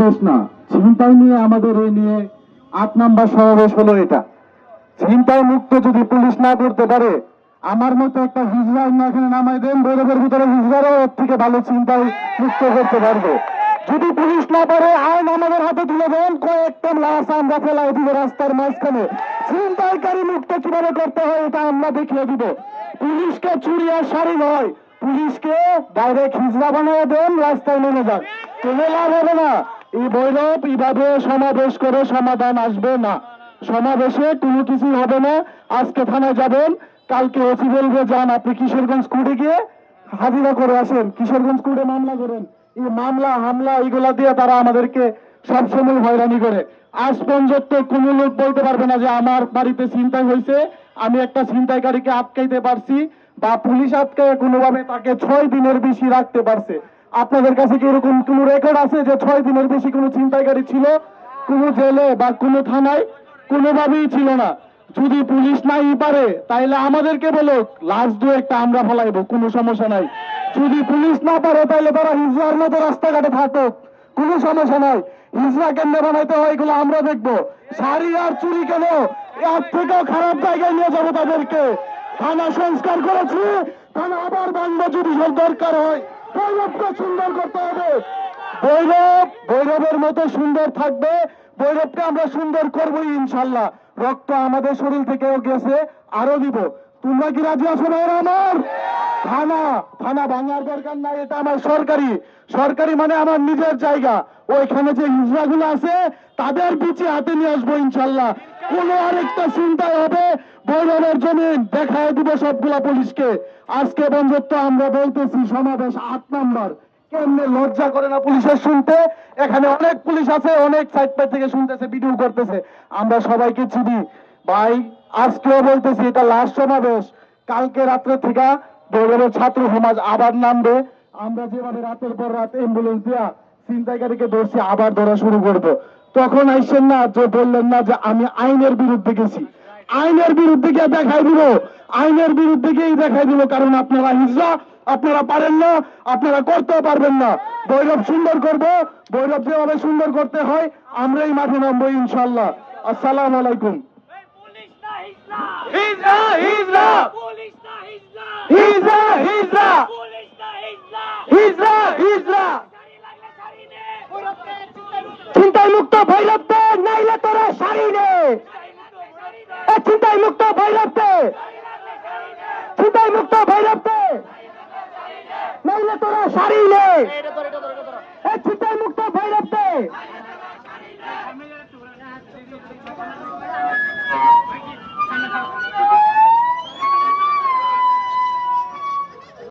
সমাবেশ না। ছিনতাই নিয়ে আমাদের এই নিয়ে আট নাম্বার সমাবেশ হলো এটা। ছিনতাই মুক্ত যদি পুলিশ না করতে পারে, আমার মতো একটা হিজড়া এখানে নামাই দেন, বৈরবের ভিতরে হিজড়ারও এর থেকে ভালো চিন্তাই মুক্ত করতে পারবে। যদি পুলিশ না পারে, আইন আমাদের হাতে তুলে দেন, কয়েকটা লাশ আমরা ফেলাই দিব রাস্তার মাঝখানে। ছিনতাইকারী মুক্ত কীভাবে করতে হয়, এটা আমরা দেখিয়ে দিব। পুলিশকে চুরি আর শাড়ি নয়, পুলিশকে ডাইরেক্ট হিজড়া বানিয়ে দেন, রাস্তায় নেমে যান। কোনো লাভ হবে না। এই বৈরব এইভাবে সমাবেশ করে সমাধান আসবে না। সমাবেশে কোনো কিছু হবে না। আজকে থানায় যাবেন। কালকে ওসি বলবে, যান, আপনি কিশোরগঞ্জ কোর্টে গিয়ে হাজিরা করে আসেন। কিশোরগঞ্জ কোর্টে মামলা করেন। এই মামলা, হামলা এইগুলা দিয়ে তারা আমাদেরকে সবসময় হয়রানি করে। আজ পর্যন্ত কোন লোক বলতে পারবে না যে আমার বাড়িতে চিন্তাই হয়েছে। আমি একটা ছিনতাইকারীকে আটকাইতে পারছি বা পুলিশ আটকায় কোনোভাবে তাকে ছয় দিনের বেশি রাখতে পারছে। আপনাদের কাছে কি এরকম কোনো রেকর্ড আছে যে ছয় দিনের বেশি কোনো ছিনতাইকারী ছিল? কোনো জেলে বা কোনো থানায়? কোনোভাবেই ছিল না। যদি পুলিশ নাই পারে, তাইলে আমাদেরকে বলো লাশ দু একটা আমরা ফলাইবো, কোনো সমস্যা নাই। যদি পুলিশ না পারে, তাইলে তারা হিজড়ার মতো রাস্তাঘাটে থাকুক, কোনো সমস্যা নাই। হিজড়া কেমনে বানাইতে হয় এগুলো আমরা দেখব। শাড়ি আর চুরি কেন? এর থেকেও খারাপ জায়গায় নিয়ে যাব তাদেরকে। থানা সংস্কার করেছি, থানা আবার বাংলা যদি দরকার হয়। ভৈরবকে সুন্দর করতে হবে। ভৈরব ভৈরবের মতো সুন্দর থাকবে। ভৈরবকে আমরা সুন্দর করবোই ইনশাল্লাহ। রক্ত আমাদের শরীর থেকেও গেছে, আরও দিব। তোমরা কি রাজি আছো ভাইরা আমার? থানা থানা ভাঙার দরকার নাই, এটা আমার সরকারি। সরকারি মানে আমার নিজের জায়গা। ওইখানে যে হিজড়াগুলো আছে, তাদের পিছিয়ে হাতে নিয়ে আসব ইনশাল্লাহ। কোনো আরেকটা চিন্তায় হবে বৈরবের জমিন দেখায় দিব সবগুলা পুলিশকে। আজকে বন্ধুত্ব আমরা বলতেছি, সমাবেশ আট নাম্বার। কেমনে লজ্জা করে না পুলিশের শুনতে? এখানে অনেক পুলিশ আছে, অনেক সাইড পাই থেকে শুনতেছে ভিডিও করতেছে। আমরা সবাইকে চিনি। ভাই, আজকেও বলতেছি, এটা লাস্ট সমাবেশ। কালকে রাত্রে থেকে বৈরবের ছাত্র সমাজ আবার নামবে। আমরা যেভাবে রাতের পর রাত অ্যাম্বুলেন্স দিয়া ছিনতাইকারীকে ধরছি, আবার ধরা শুরু করব। তখন আইসেন না যে, বললেন না যে, আমি আইনের বিরুদ্ধে গেছি। আইনের বিরুদ্ধে গিয়ে দেখাই দিব। আইনের বিরুদ্ধে গিয়েই দেখাই দিব কারণ আপনারা হিজড়া আপনারা পারেন না আপনারা করতেও পারবেন না। বৈরব সুন্দর করব বৈরব যেভাবে সুন্দর করতে হয় আমরাই মাঠে নামবো ইনশাল্লাহ আসসালামু আলাইকুম। পুলিশ না হিজলা হিজরা হিজরা পুলিশ না হিজলা হিজরা হিজরা পুলিশ না হিজলা হিজরা হিজরা শাড়ি লাগলে শাড়ি নে চিন্তাই মুক্ত ভৈরব দে নাইলে তোরা শাড়ি নে এ চিন্তাই মুক্ত ভৈরব দে চিন্তাই মুক্ত ভৈরব দে নাইলে তোরা সারিলে এই চিন্তাই মুক্ত ভৈরব